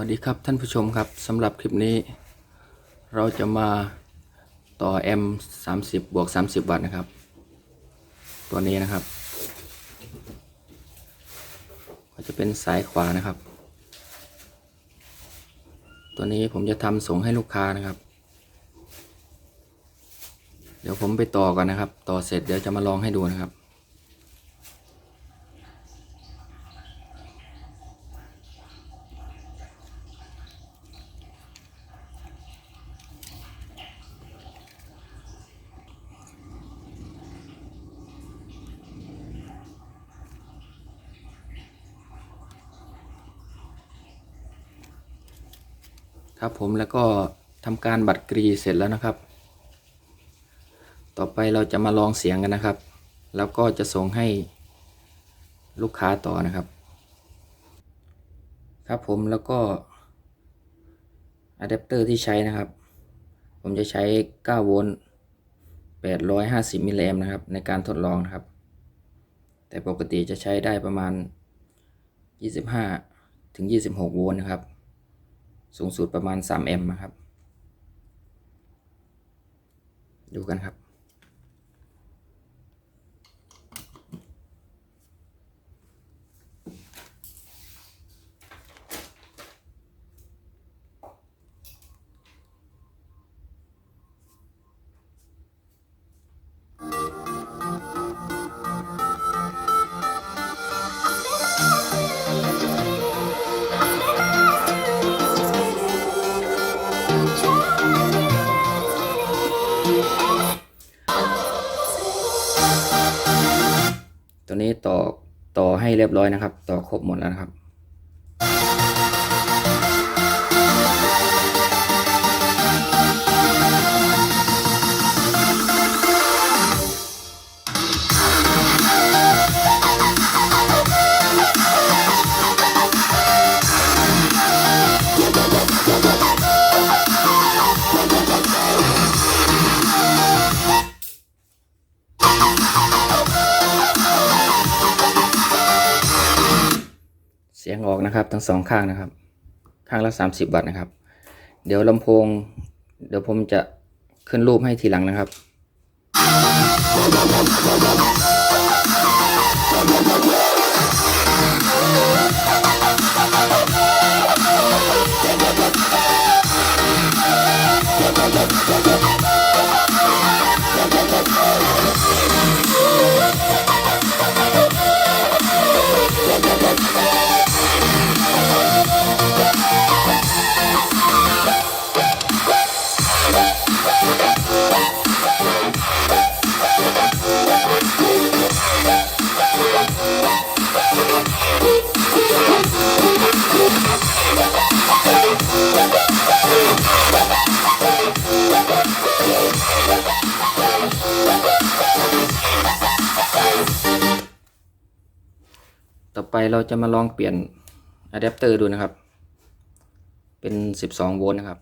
วัสดีครับท่านผู้ชมครับสำหรับคลิปนี้เราจะมาต่อ M 30 บวก 30 วัตต์นะครับ ตัวนี้นะครับ ก็จะเป็นสายขวานะครับ ตัวนี้ผมจะทำส่งให้ลูกค้านะครับ เดี๋ยวผมไปต่อก่อนนะครับ ต่อเสร็จเดี๋ยวจะมาลองให้ดูนะครับ ครับผมแล้วก็ทำการบัตรกรีเสร็จแล้วนะครับ ต่อไปเราจะมาลองเสียงกันนะครับ แล้วก็จะส่งให้ลูกค้าต่อนะครับ ครับผมแล้วก็อะแดปเตอร์ที่ใช้นะครับ ผมจะใช้ 9 โวลต์850 มิลลิแอมนะครับ ในการทดลองนะครับ แต่ปกติจะใช้ได้ประมาณ 25 ถึง 26 โวลต์นะครับ สูงสุดประมาณ 3 แอมป์นะครับ ดูกันครับ ตัวนี้ต่อต่อให้เรียบร้อยนะครับ ต่อครบหมดแล้วนะครับ ยงออกนะครับทั้งสองข้างนะครับ ข้างละ 30 วัตต์นะครับ เดี๋ยวลำโพง เดี๋ยวผมจะขึ้นรูปให้ทีหลังนะครับ ไปเราจะมาลองเปลี่ยนอะแดปเตอร์ดูนะครับ เป็น 12 โวลต์นะครับ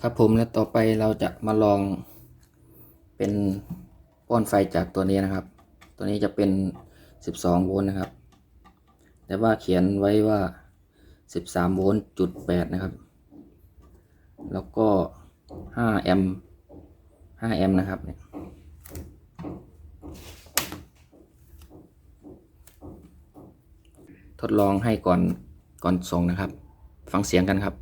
ครับผมแล้วต่อไปเราจะมาลองเป็นป้อนไฟจากตัวนี้นะครับ ตัวนี้จะเป็น 12 โวลต์นะครับ แต่ว่าเขียนไว้ว่า 13 โวลต์จุด8นะครับ แล้วก็ 5 แอมป์ 5 แอมป์นะครับเนี่ย ทดลองให้ก่อนก่อนส่งนะครับ ฟังเสียงกันครับ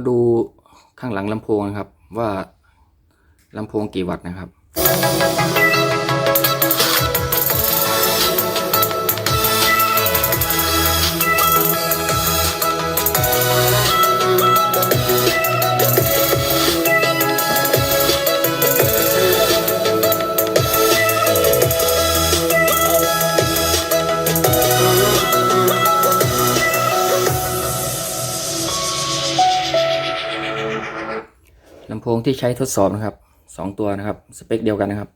มาดูข้างหลังลำโพงนะครับ ว่าลำโพงกี่วัตต์นะครับ ลำโงที่ใช้ทดสอบนะครับสองตัวนะครับ สเปคเดียวกันนะครับ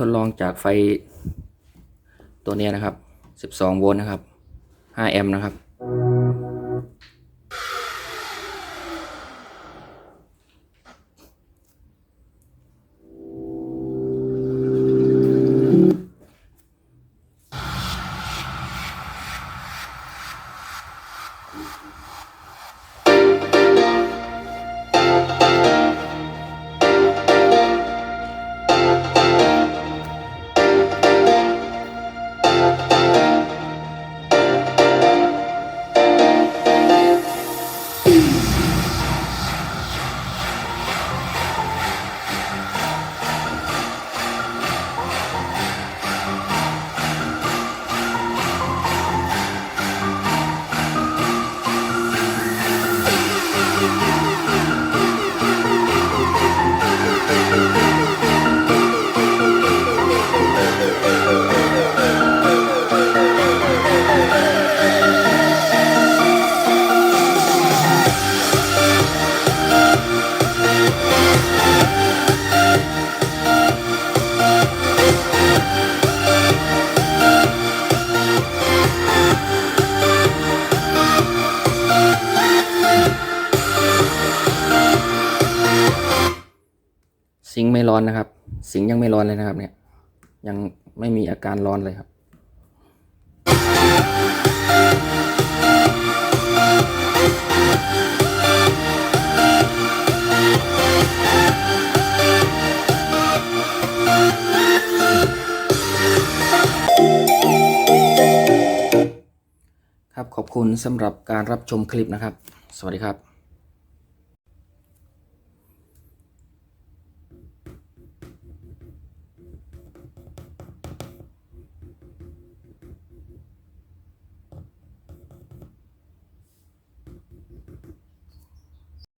ทดลองจากไฟตัวนี้นะครับ 12 โวลต์นะครับ 5 แอมป์นะครับ ซิงไม่ร้อนนะครับ สิงยังไม่ร้อนเลยนะครับ เนี่ย ยังไม่มีอาการร้อนเลยครับครับขอบคุณสำหรับการรับชมคลิปนะครับ สวัสดีครับ